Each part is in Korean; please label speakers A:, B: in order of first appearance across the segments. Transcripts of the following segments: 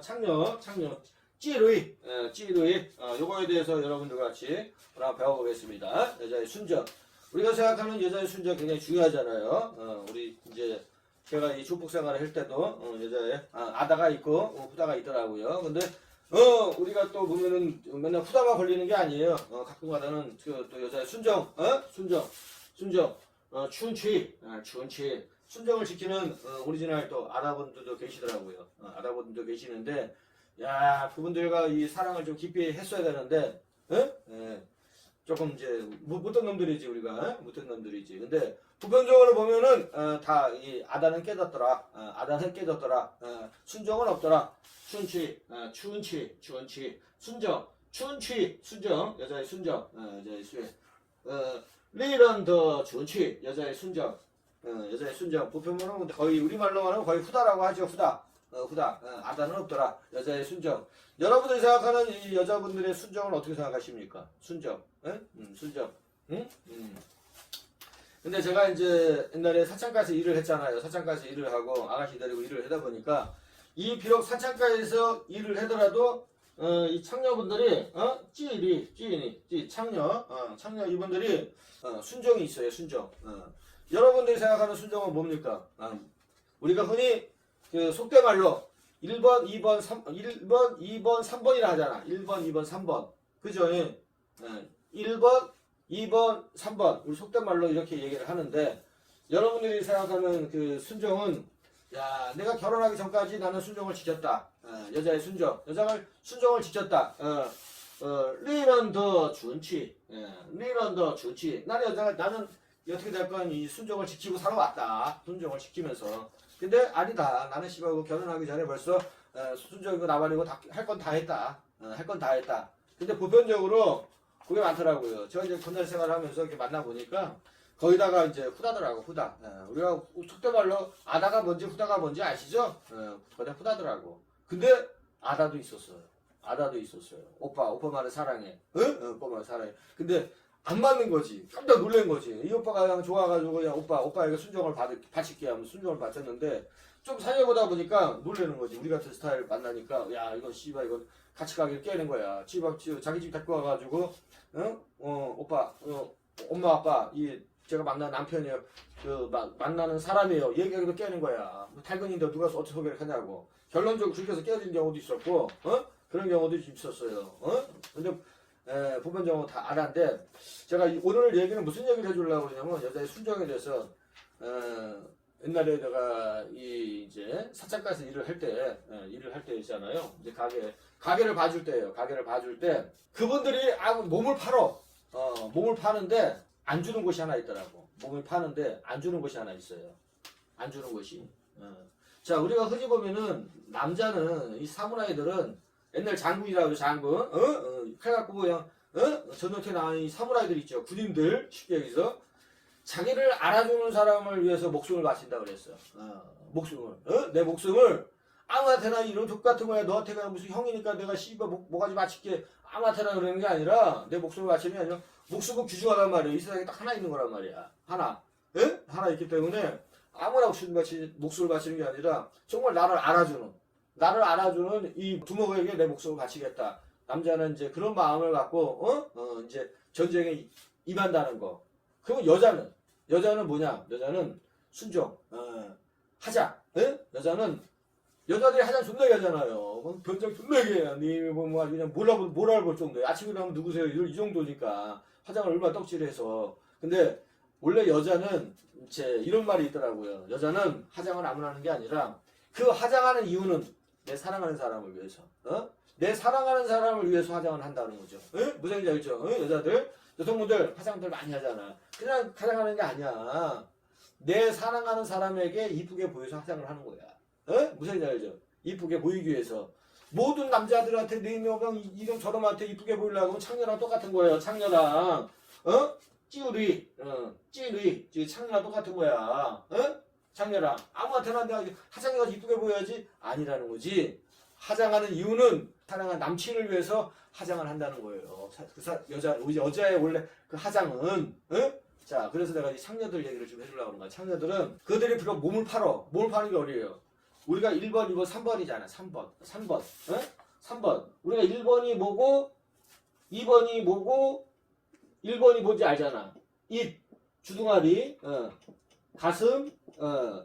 A: 창녀, 창녀, 찌루이, 예, 찌루이, 어, 요거에 대해서 여러분들과 같이 하나 배워보겠습니다. 여자의 순정. 우리가 생각하는 여자의 순정 굉장히 중요하잖아요. 어, 우리 이제 제가 이 축복 생활을 할 때도 어, 여자의 아, 다가 있고 어, 후다가 있더라고요. 근데 어 우리가 또 보면은 맨날 후다가 걸리는 게 아니에요. 어, 가끔가다는 그, 또 여자의 순정, 어? 순정, 순정, 어, 춘취, 아, 춘취. 순정을 지키는 어, 오리지널 또 아다분들도 계시더라고요. 어, 아다분들도 계시는데, 야 그분들과 이 사랑을 좀 깊이 했어야 되는데, 예? 예. 조금 이제 못- 못된 놈들이지 우리가 예? 못된 놈들이지. 근데 보편적으로 보면은 어, 다이 아다는 깨졌더라, 어, 아다는 깨졌더라, 어, 순정은 없더라. 춘취, 어, 추운취, 추운취, 순정, 추운취, 순정, 여자의 순정, 어, 여자의 수혜. 어, 리런 더 추운취, 여자의 순정. 어, 여자의 순정 보편문은 거의 우리말로 말하면 거의 후다라고 하죠 후다 어, 후다 어, 아다는 없더라 여자의 순정 여러분들이 생각하는 이 여자분들의 순정은 어떻게 생각하십니까 순정 응? 음, 순정 응? 음. 근데 제가 이제 옛날에 사창가에서 일을 했잖아요 사창가에서 일을 하고 아가씨 데리고 일을 하다 보니까 이 비록 사창가에서 일을 하더라도 어, 이 창녀분들이 어? 찌리 찌니 찌 창녀 어, 창녀 이분들이 어, 순정이 있어요 순정 어. 여러분들이 생각하는 순정은 뭡니까? 아, 우리가 흔히 그 속된 말로 1번, 2번, 3, 1번, 2번, 3번이라 하잖아. 1번, 2번, 3번. 그죠? 예. 예. 1번, 2번, 3번. 우리 속된 말로 이렇게 얘기를 하는데 여러분들이 생각하는 그 순정은 야, 내가 결혼하기 전까지 나는 순정을 지켰다. 어, 여자의 순정. 여자가 순정을 지켰다. 어, 어, 리런 더 준치. 예, 리런 더 준치. 나는 여자가, 나는 어떻게 될 건 이 순정을 지키고 살아왔다. 순정을 지키면서. 근데 아니다. 나는 씨발고 결혼하기 전에 벌써 어, 순정이고 나발이고 할 건 다 했다. 할건 다 했다. 근데 보편적으로 그게 많더라고요. 제가 이제 건달 생활하면서 이렇게 만나 보니까 거기다가 이제 후다더라고 후다. 어, 우리가 속된 말로 아다가 뭔지 후다가 뭔지 아시죠? 어, 거기다 후다더라고. 근데 아다도 있었어요. 아다도 있었어요. 오빠, 오빠만을 사랑해. 응? 어, 오빠만을 사랑해. 근데 안 맞는 거지. 깜짝 놀란 거지. 이 오빠가 그냥 좋아가지고 그냥 오빠, 오빠에게 순정을 받을, 바칠게 하면 순정을 바쳤는데 좀 사귀어보다 보니까 놀라는 거지. 우리 같은 스타일 만나니까 야, 이건 씨발, 이건 같이 가기를 깨는 거야. 집 앞, 집, 자기 집 데리고 와가지고, 응? 어, 오빠, 어, 엄마, 아빠, 이, 제가 만난 남편이에요. 그, 마, 만나는 사람이에요. 얘기하기도 깨는 거야. 뭐 탈근인데 누가 어떻게 소개를 하냐고. 결론적으로 해서 깨진 경우도 있었고, 어? 그런 경우도 있었어요. 어? 에, 보편적으로 다 알았는데, 제가 이- 오늘 얘기는 무슨 얘기를 해주려고 그러냐면, 여자의 순정에 대해서, 어, 옛날에 내가 이 이제 사창가에서 일을 할 때, 예, 일을 할 때 있잖아요. 이제 가게, 가게를 봐줄 때예요. 가게를 봐줄 때, 그분들이 아, 몸을 팔어. 어, 몸을 파는데, 안 주는 곳이 하나 있더라고. 몸을 파는데, 안 주는 곳이 하나 있어요. 안 주는 곳이. 어. 자, 우리가 흔히 보면은, 남자는, 이 사무라이들은, 옛날 장군이라고 하죠, 장군. 어? 어, 칼 갖고 그냥, 어? 전역에 나온 이 사무라이들 있죠. 군인들, 쉽게 얘기해서. 자기를 알아주는 사람을 위해서 목숨을 바친다 그랬어. 어, 목숨을. 어? 내 목숨을 아무한테나 이런 족 같은 거야. 너한테 그냥 무슨 형이니까 내가 씨발 목, 뭐가지 바칠게 아무한테나 그러는 게 아니라 내 목숨을 바치는 게 아니라 목숨은 귀중하단 말이야. 이 세상에 딱 하나 있는 거란 말이야. 하나. 예? 하나 있기 때문에 아무나 목숨 바치, 목숨을 바치는 게 아니라 정말 나를 알아주는 나를 알아주는 이 두목에게 내 목숨을 바치겠다. 남자는 이제 그런 마음을 갖고 어? 어, 이제 전쟁에 임한다는 거. 그럼 여자는 여자는 뭐냐? 여자는 순종, 어, 하자. 예? 여자는 여자들이 하자 존나게 하잖아요. 그럼 변장 존나게 해. 니뭐 아주 그냥 몰라 몰라 볼 정도예요. 아침에 일어나면 누구세요? 이, 이 정도니까 화장을 얼마나 떡칠해서. 근데 원래 여자는 제 이런 말이 있더라고요. 여자는 화장을 아무나 하는 게 아니라 그 화장하는 이유는 내 사랑하는 사람을 위해서. 어? 내 사랑하는 사람을 위해서 화장을 한다는 거죠. 예? 무슨 얘기인지 알죠? 어? 여자들 여성분들 화장들 많이 하잖아. 그냥 화장하는 게 아니야. 내 사랑하는 사람에게 이쁘게 보여서 화장을 하는 거야. 어? 무슨 얘기인지 알죠? 이쁘게 보이기 위해서. 모든 남자들한테 네 명은 이런 저놈한테 이쁘게 보이려고 창녀랑 똑같은 거예요. 창녀랑. 어? 찌우리. 어. 찌우리. 찌 창녀랑 똑같은 거야. 어? 창녀랑. 아무한테나 내가 화장해가지고 이쁘게 보여야지? 아니라는 거지. 화장하는 이유는 사랑하는 남친을 위해서 화장을 한다는 거예요. 사- 그 사- 여자, 여자의 원래 그 화장은, 어? 자, 그래서 내가 이 창녀들 얘기를 좀 해주려고 그런 거야. 창녀들은 그들이 비록 몸을 팔어. 몸을 파는 게 어디예요? 우리가 1번, 2번, 3번이잖아. 3번. 3번. 어? 3번. 우리가 1번이 뭐고 2번이 뭐고 1번이 뭔지 알잖아. 입, 주둥아리, 어, 가슴, 어,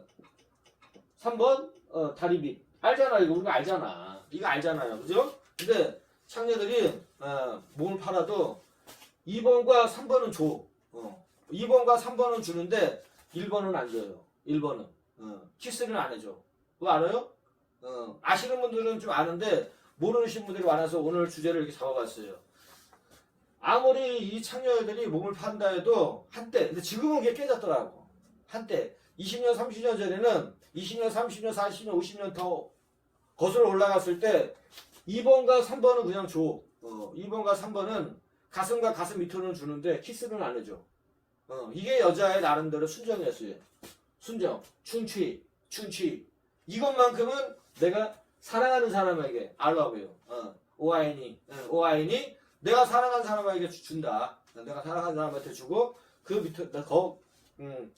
A: 3번 어, 다리 밑. 알잖아. 이거 우리가 알잖아. 이거 알잖아요. 그죠? 근데 창녀들이 어, 몸을 팔아도 2번과 3번은 줘. 어. 2번과 3번은 주는데 1번은 안 줘요. 1번은. 어. 키스를 안 해줘. 그거 알아요? 어. 아시는 분들은 좀 아는데 모르시는 분들이 많아서 오늘 주제를 이렇게 잡아봤어요. 아무리 이 창녀들이 몸을 판다 해도 한때, 근데 지금은 그게 깨졌더라고. 한때 20년, 30년 전에는 20년, 30년, 40년, 50년 더 거슬러 올라갔을 때 2번과 3번은 그냥 줘. 어, 2번과 3번은 가슴과 가슴 밑으로는 주는데 키스는 안 해줘. 어, 이게 여자의 나름대로 순정이었어요. 순정, 춘취, 춘취. 이것만큼은 내가 사랑하는 사람에게 I love you. 어, 오아인이, 어, 오아인이 내가 사랑하는 사람에게 주- 준다. 내가 사랑하는 사람한테 주고 그 밑에 나 거, 음,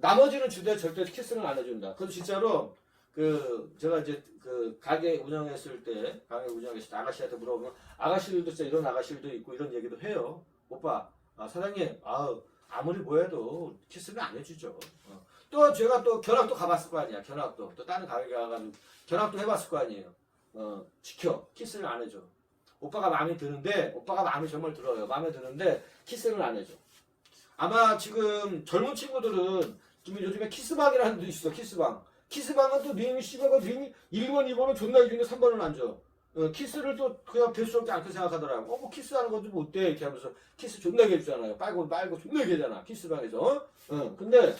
A: 나머지는 주되 절대 키스는 안 해준다. 그건 진짜로 그 제가 이제 그 가게 운영했을 때 가게 운영했을 때 아가씨한테 물어보면 아가씨들도 진짜 이런 아가씨들도 있고 이런 얘기도 해요. 오빠 아, 사장님 아 아무리 뭐해도 키스를 안 해주죠. 어. 또 제가 또 견학도 가봤을 거 아니야. 견학도 또 다른 가게 가가지고 견학도 해봤을 거 아니에요. 어 지켜 키스를 안 해줘. 오빠가 마음에 드는데 오빠가 마음에 정말 들어요. 마음에 드는데 키스를 안 해줘. 아마 지금 젊은 친구들은 지금 요즘에 키스방이라는 데 있어 키스방. 키스방은 또 님이 씨가가 님이 1번, 2번은 존나 해주는데 3번은 안 줘. 어, 키스를 또 그냥 별수없지 않게 생각하더라고. 어, 뭐 키스하는 것도 뭐 어때? 이렇게 하면서 키스 존나 해주잖아요. 빨고 빨고 존나 해잖아 키스방에서. 어? 어, 근데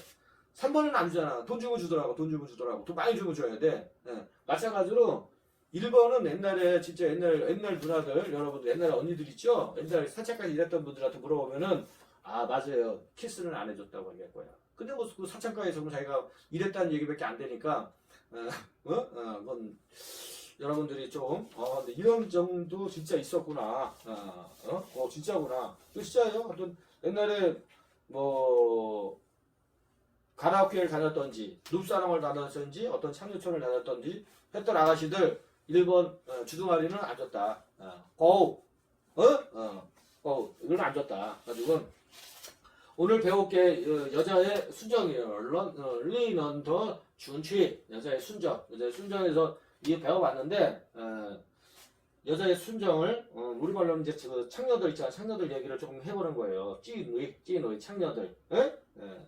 A: 3번은 안 주잖아. 돈 주고 주더라고. 돈 주고 주더라고. 돈 많이 주고 줘야 돼. 예. 마찬가지로 1번은 옛날에 진짜 옛날 옛날 누나들 여러분들 옛날 언니들 있죠? 옛날 사채까지 일했던 분들한테 물어보면은 아 맞아요. 키스는 안 해줬다고 얘기할 거야. 근데 뭐 그 사창가에서 뭐 자기가 일했다는 얘기밖에 안 되니까 어, 어? 어, 그건 여러분들이 좀 어, 이런 정도 진짜 있었구나. 어, 어, 어 진짜구나. 이거 진짜예요. 어떤 옛날에 뭐 가라오케를 다녔던지 룹사랑을 다녔던지 어떤 창조촌을 다녔던지 했던 아가씨들 1번 어, 주둥아리는 안 줬다. 어, 고우 어? 어, 고우 이건 안 줬다. 가지고 오늘 배울 게 어, 여자의 순정이에요. 런, 어, 리넌 더 준취 여자의 순정 여자의 순정에서 이게 배워봤는데 어, 여자의 순정을 어, 우리 말로 이제 그 창녀들 있잖아 창녀들 얘기를 조금 해보는 거예요. 찌누이 찌누이 창녀들. 에? 예.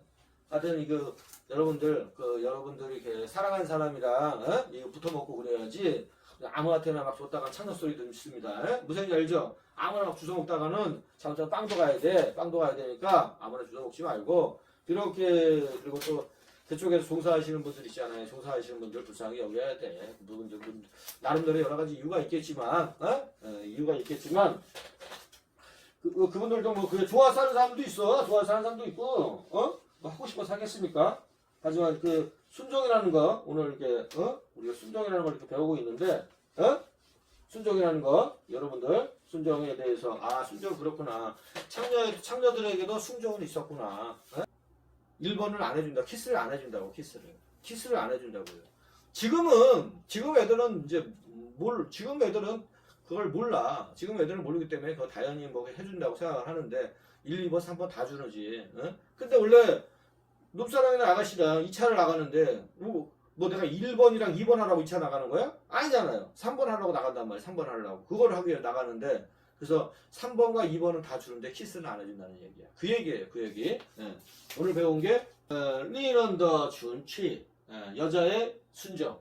A: 하여튼 이거 여러분들 그 여러분들이 이렇게 사랑하는 사람이랑 어? 이거 붙어 먹고 그래야지 아무한테나 막 줬다가 창녀 소리 듣습니다. 에? 무슨 얘기 알죠? 아무나 막 주워 먹다가는 잘못하면 빵도 가야 돼. 빵도 가야 되니까 아무나 주워 먹지 말고 이렇게 그리고 또 그쪽에서 종사하시는 분들 있잖아요. 종사하시는 분들 불쌍하게 여겨야 돼. 분 나름대로 여러 가지 이유가 있겠지만, 어? 어, 이유가 있겠지만 그, 그, 그분들도 뭐 그게 좋아 사는 사람도 있어. 좋아 사는 사람도 있고, 어? 뭐 하고 싶어 사겠습니까? 하지만 그 순종이라는 거 오늘 이렇게 어? 우리가 순종이라는 걸 이렇게 배우고 있는데, 어? 순종이라는 거 여러분들 순종에 대해서 아 순종 그렇구나 창녀 창녀들에게도 순종은 있었구나. 어? 1번을 안 해준다. 키스를 안 해준다고 키스를 키스를 안 해준다고요. 지금은 지금 애들은 이제 뭘 지금 애들은 그걸 몰라. 지금 애들은 모르기 때문에 그거 당연히 뭐 해준다고 생각을 하는데 1, 2번, 3번 다 주는지. 어? 근데 원래 놈사랑이나 아가씨랑 2차를 나가는데 뭐, 뭐 내가 1번이랑 2번 하라고 2차 나가는 거야? 아니잖아요. 3번 하려고 나간단 말이야. 3번 하려고. 그걸 하기 위해 나가는데 그래서 3번과 2번은 다 주는데 키스는 안 해준다는 얘기야. 그 얘기예요. 그 얘기. 예. 오늘 배운 게 어, 리는 더 준치 예, 여자의 순정.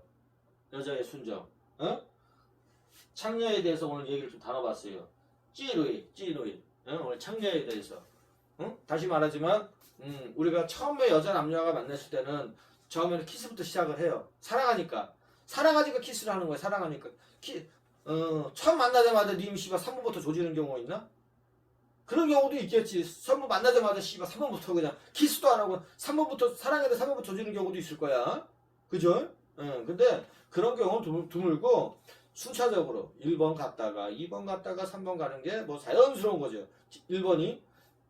A: 여자의 순정. 어? 창녀에 대해서 오늘 얘기를 좀 다뤄봤어요. 찌루이, 찌루이. 어? 오늘 창녀에 대해서. 응? 다시 말하지만 음, 우리가 처음에 여자 남녀가 만났을 때는 처음에는 키스부터 시작을 해요. 사랑하니까. 사랑하니까 키스를 하는 거야. 사랑하니까. 키, 어, 처음 만나자마자 님 씨발 3번부터 조지는 경우가 있나? 그런 경우도 있겠지. 처음 만나자마자 씨발 3번부터 그냥 키스도 안 하고 3번부터 사랑해도 3번부터 조지는 경우도 있을 거야. 그죠? 응, 근데 그런 경우는 드물, 드물고 순차적으로 1번 갔다가 2번 갔다가 3번 가는 게 뭐 자연스러운 거죠. 1번이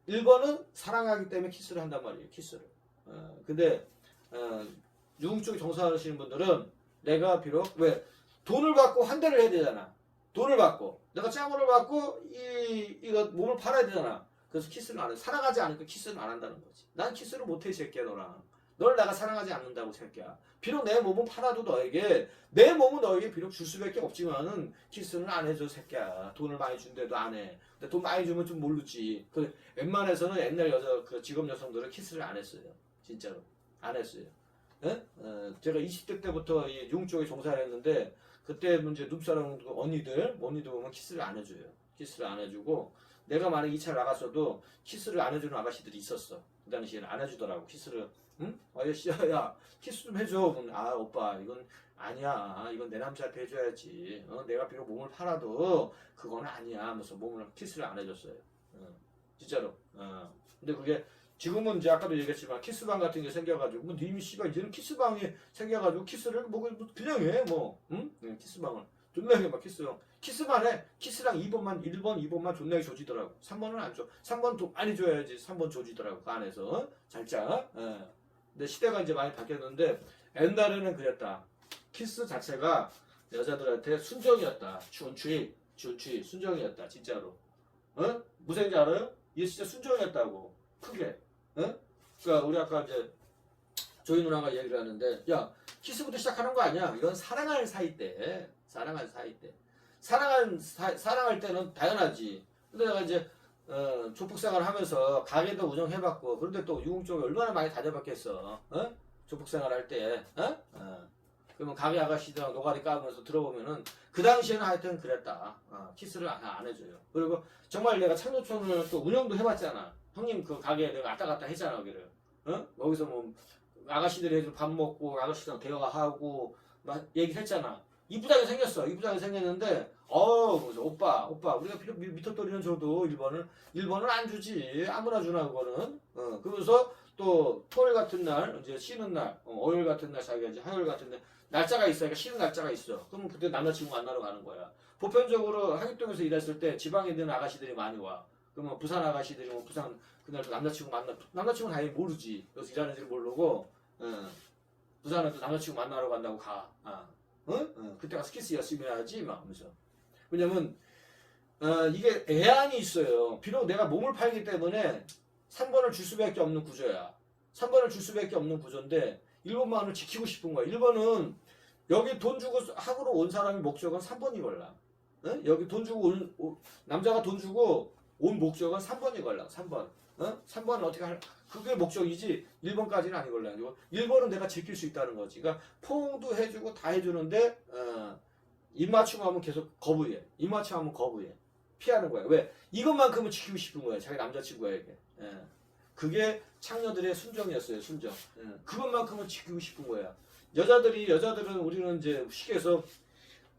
A: 1번은 사랑하기 때문에 키스를 한단 말이에요. 키스를. 어, 근데 어, 유흥 쪽에 종사하시는 분들은 내가 비록 왜 돈을 받고 환대를 해야 되잖아. 돈을 받고 내가 짱구를 받고 이 이거 몸을 팔아야 되잖아. 그래서 키스를 안 해. 사랑하지 않으니까 키스를 안 한다는 거지. 난 키스를 못해 이 새끼야 너랑. 널 내가 사랑하지 않는다고 새끼야. 비록 내 몸은 팔아도 너에게 내 몸은 너에게 비록 줄 수밖에 없지만은 키스는 안 해줘 새끼야. 돈을 많이 준대도 안 해. 근데 돈 많이 주면 좀 모르지. 그 웬만해서는 옛날 여자 그 직업 여성들은 키스를 안 했어요. 진짜로 안 했어요. 예? 어, 제가 20대 때부터 이융 쪽에 종사를 했는데 그때 이제 눕사람 그 언니들 언니들 보면 키스를 안 해줘요. 키스를 안 해주고 내가 만약 2차 나갔어도 키스를 안 해주는 아가씨들이 있었어. 그 당시에는 안 해주더라고 키스를. 응? 아저씨 야 키스 좀 해줘. 아 오빠 이건 아니야. 이건 내 남자한테 해줘야지. 어, 내가 비록 몸을 팔아도 그건 아니야. 하면서 몸을 키스를 안 해줬어요. 어, 진짜로. 어. 근데 그게 지금은 이제 아까도 얘기했지만 키스방 같은 게 생겨가지고 뭐 님이 씨발 이제는 키스방이 생겨가지고 키스를 뭐 그냥 해 뭐 응? 응, 키스방을 존나게 막 키스방 키스만 해 키스랑 2번만 1번 2번만 존나게 조지더라고 3번은 안 줘. 3번 돈 많이 줘야지 3번 조지더라고 그 안에서 어? 잘자 예. 근데 시대가 이제 많이 바뀌었는데 옛날에는 그랬다. 키스 자체가 여자들한테 순정이었다. 준추이 준추이 순정이었다 진짜로. 어? 무슨 얘기인지 알아요? 이게 진짜 순정이었다고. 크게. 어? 그러니까 우리 아까 이제 조이 누나가 얘기를 하는데 야 키스부터 시작하는 거 아니야. 이건 사랑할 사이 때. 사랑할 사이 때. 사랑한 사, 사랑할 때는 당연하지. 근데 내가 이제 어, 조폭생활 하면서 가게도 운영해봤고 그런데 또 유흥 쪽에 얼마나 많이 다녀봤겠어 어? 조폭생활 할때 어? 어. 그러면 가게 아가씨들하고 노가리 까면서 들어보면은 그 당시에는 하여튼 그랬다 어, 키스를 안, 안 해줘요 그리고 정말 내가 창조촌을 또 운영도 해봤잖아 형님 그 가게에 내가 왔다 갔다 했잖아 거기를 어? 거기서 뭐 아가씨들이 밥 먹고 아가씨랑 대화하고 막 얘기했잖아 이쁘다게 생겼어. 이쁘다게 생겼는데 어 그래서 오빠 오빠 우리가 미터돌이는 줘도 1번을 1번은 안 주지. 아무나 주나 그거는. 어 그러면서 또 토요일 같은 날 이제 쉬는 날 어, 월요일 같은 날 자기가 이제 화요일 같은 날 날짜가 있어 그러니까 쉬는 날짜가 있어. 그러면 그때 남자친구 만나러 가는 거야. 보편적으로 하객동에서 일했을 때 지방에 있는 아가씨들이 많이 와. 그러면 부산 아가씨들이 뭐 부산 그날 또 남자친구 만나 남자친구는 당연히 모르지. 여기서 일하는지를 모르고 어, 부산은 또 남자친구 만나러 간다고 가. 아. 어? 어, 그때 가서 키스 열심히 해야지 막 하면서. 왜냐면 어, 이게 애안이 있어요. 비록 내가 몸을 팔기 때문에 3번을 줄 수밖에 없는 구조야. 3번을 줄 수밖에 없는 구조인데 1번만을 지키고 싶은 거야. 1번은 여기 돈 주고 학으로 온 사람의 목적은 3번이 걸라. 어? 여기 돈 주고 온, 오- 남자가 돈 주고 온 목적은 3번이 걸라. 3번 어? 3번은 어떻게 할 그게 목적이지 1번까지는 아니걸라 1번은 내가 지킬 수 있다는 거지. 그러니까 포옹도 해주고 다 해주는데 어, 입맞춤 하면 계속 거부해. 입맞춤 하면 거부해. 피하는 거야. 왜? 이것만큼은 지키고 싶은 거야 자기 남자친구에게. 예. 그게 창녀들의 순정이었어요 순정. 예. 그것만큼은 지키고 싶은 거야. 여자들이 여자들은 우리는 이제 시계에서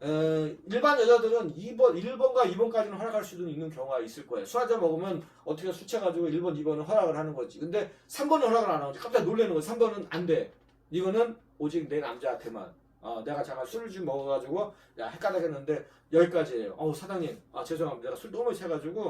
A: 어, 일반 여자들은 2번, 1번과 2번까지는 허락할 수도 있는 경우가 있을 거예요. 술 한잔 먹으면 어떻게 술 취해가지고 1번, 2번은 허락을 하는 거지. 근데 3번은 허락을 안 하고 깜짝 놀라는 거야. 3번은 안 돼. 이거는 오직 내 남자한테만. 어, 내가 잠깐 술을 좀 먹어가지고 야 헷갈리게 했는데 여기까지예요. 어우 사장님, 아 죄송합니다. 내가 술 너무 취해가지고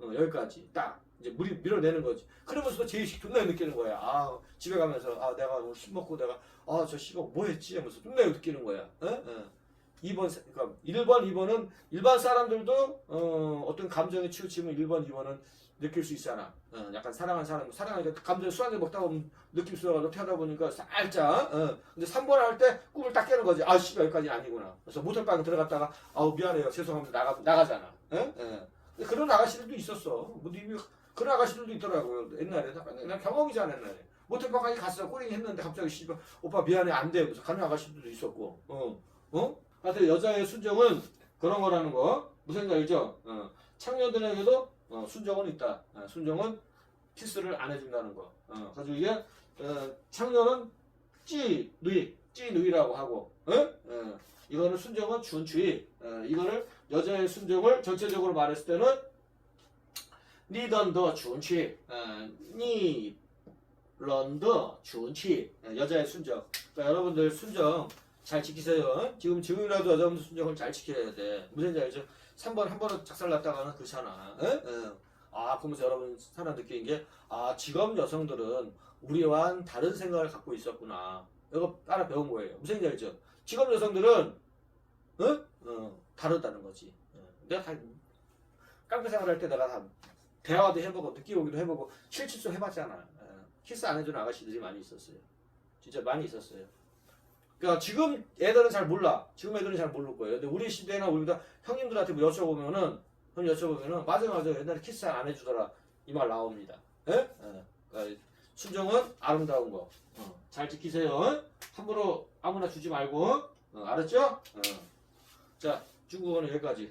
A: 어, 여기까지 딱 이제 물이 밀어내는 거지. 그러면서도 제의식 존나 느끼는 거야. 아 집에 가면서 아 내가 오늘 술 먹고 내가 아저 씨발 뭐 했지 하면서 존나 느끼는 거야. 어? 어. 2번, 그러니까 1번, 2번은 일반 사람들도 어, 어떤 감정에 치우치면 1번, 2번은 느낄 수 있잖아. 어, 약간 사랑하는 사람, 사랑하니까 감정 술 한잔 먹다 보면 느낌 쏘가 높게 하다 보니까 살짝. 어. 근데 3번 할 때 꿈을 딱 깨는 거지. 아, 씨발 여기까지 아니구나. 그래서 모텔방 들어갔다가 아우 미안해요, 죄송합니다 나가 나가잖아. 어? 어. 그런 아가씨들도 있었어. 뭐 님이 그런 아가씨들도 있더라고요. 옛날에 난 경험이잖아 옛날에. 모텔방까지 갔어 꼬링 했는데 갑자기 씨발 오빠 미안해 안 돼. 그래서 가는 아가씨들도 있었고. 어, 어? 하여튼 여자의 순정은 그런 거라는 거 무슨 말 알죠? 어, 창녀들에게도 어, 순정은 있다. 어, 순정은 키스를 안 해준다는 거. 어, 그래서 이게 어, 창녀는 찌 누이 찌 누이라고 하고, 어? 어, 이거는 순정은 준추이. 어, 이거를 여자의 순정을 전체적으로 말했을 때는 니던더 준추이, 어, 니 런더 준추이. 어, 여자의 순정. 그러니까 여러분들 순정 잘 지키세요. 지금 지금이라도 여자분들 순정을 잘 지켜야 돼. 무슨 지 알죠? 3번 한 번은 작살났다가는 그렇잖아. 에? 에. 아, 그러면서 여러분 하나 느낀 게, 아, 직업 여성들은 우리와는 다른 생각을 갖고 있었구나. 이거 따라 배운 거예요. 무슨 지 알죠? 직업 여성들은 어? 어, 다르다는 거지. 어, 내가 다 깡패 생활할 때 내가 다 대화도 해보고 느끼오기도 해보고 실질적 해봤잖아. 어, 키스 안 해주는 아가씨들이 많이 있었어요. 진짜 많이 있었어요. 그러니까 지금 애들은 잘 몰라. 지금 애들은 잘 모를 거예요. 근데 우리 시대나 우리보다 형님들한테 뭐 여쭤보면은 형 여쭤보면은 맞아 맞아 옛날에 키스 잘 안 해주더라 이 말 나옵니다. 예? 예. 그러니까 순정은 아름다운 거. 어, 잘 지키세요. 어? 함부로 아무나 주지 말고. 어, 알았죠? 어. 자 중국어는 여기까지.